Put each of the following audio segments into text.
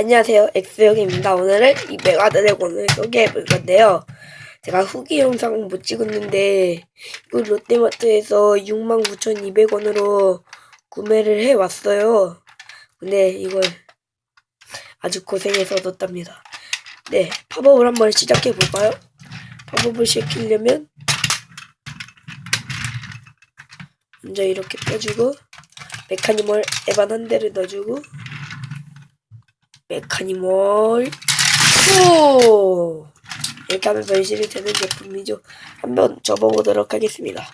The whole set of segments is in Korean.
안녕하세요. 엑스형입니다. 오늘은 이 메가드래곤을 소개해 볼 건데요. 제가 후기 영상 못 찍었는데 이거 롯데마트에서 69,200원으로 구매를 해 왔어요. 근데 이걸 아주 고생해서 얻었답니다. 네, 팝업을 한번 시작해 볼까요? 팝업을 시키려면 먼저 이렇게 빼주고 메카니멀 에반 한 대를 넣어주고 메카니멀 오 이렇게 하면 변신이 되는 제품이죠. 한번 접어보도록 하겠습니다.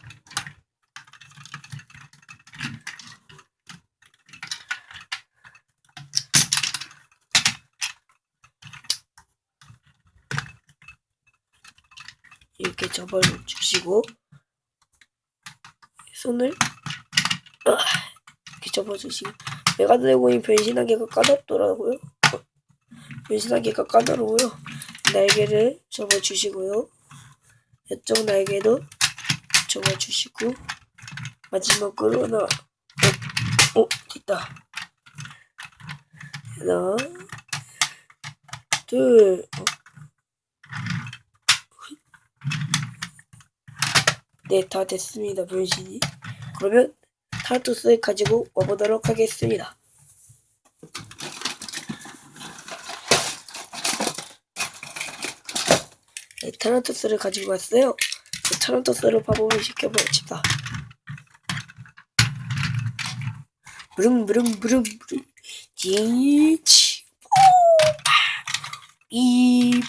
이렇게 접어주시고 손을 아, 이렇게 접어주시고 메가드래곤이 변신하기가 까다롭더라고요. 변신하기가 까다로워요. 날개를 접어주시고요. 이쪽 날개도 접어주시고 마지막으로 하나 어, 어 됐다. 하나 둘 어. 네, 다 됐습니다, 변신이. 그러면 타투스를 가지고 와보도록 하겠습니다. 네, 타란토스를 가지고 왔어요. 그 타란토스를 팝업을 시켜봅시다. 무릉 무릉 무릉 무릉 지치 이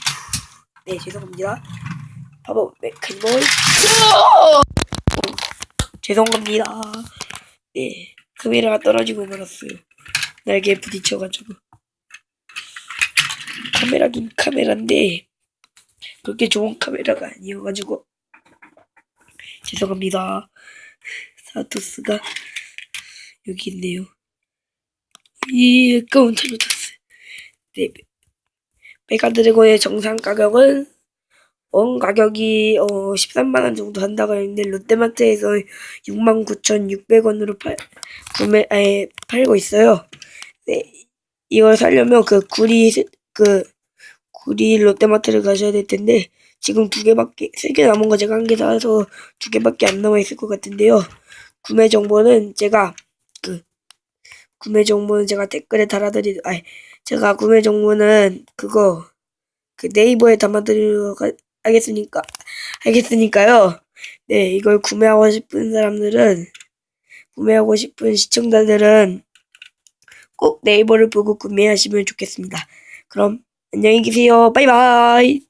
네, 죄송합니다. 팝업 메카니멀 죄송합니다. 네, 카메라가 떨어지고 말았어요. 날개에 부딪혀가지고. 카메라긴 카메라인데 그렇게 좋은 카메라가 아니어가지고 죄송합니다. 사토스가 여기 있네요. 이 아까운 잘못했어. 네, 메가드래곤의 정상 가격은 원 가격이 어 13만 원 정도 한다고 했는데 롯데마트에서 69,600원으로 팔 구매 에 팔고 있어요. 네, 이걸 사려면 그 구리 스- 그 구리 롯데마트를 가셔야 될 텐데 지금 두 개밖에 세 개 남은 거 제가 한 개 사서 두 개밖에 안 남아 있을 것 같은데요. 구매 정보는 제가 그 구매 정보는 제가 댓글에 달아드리 아니 제가 구매 정보는 그거 그 네이버에 담아드리도록 하- 하겠으니까 하겠으니까요. 네 이걸 구매하고 싶은 사람들은 구매하고 싶은 시청자들은 꼭 네이버를 보고 구매하시면 좋겠습니다. 그럼 안녕히 계세요. 바이바이.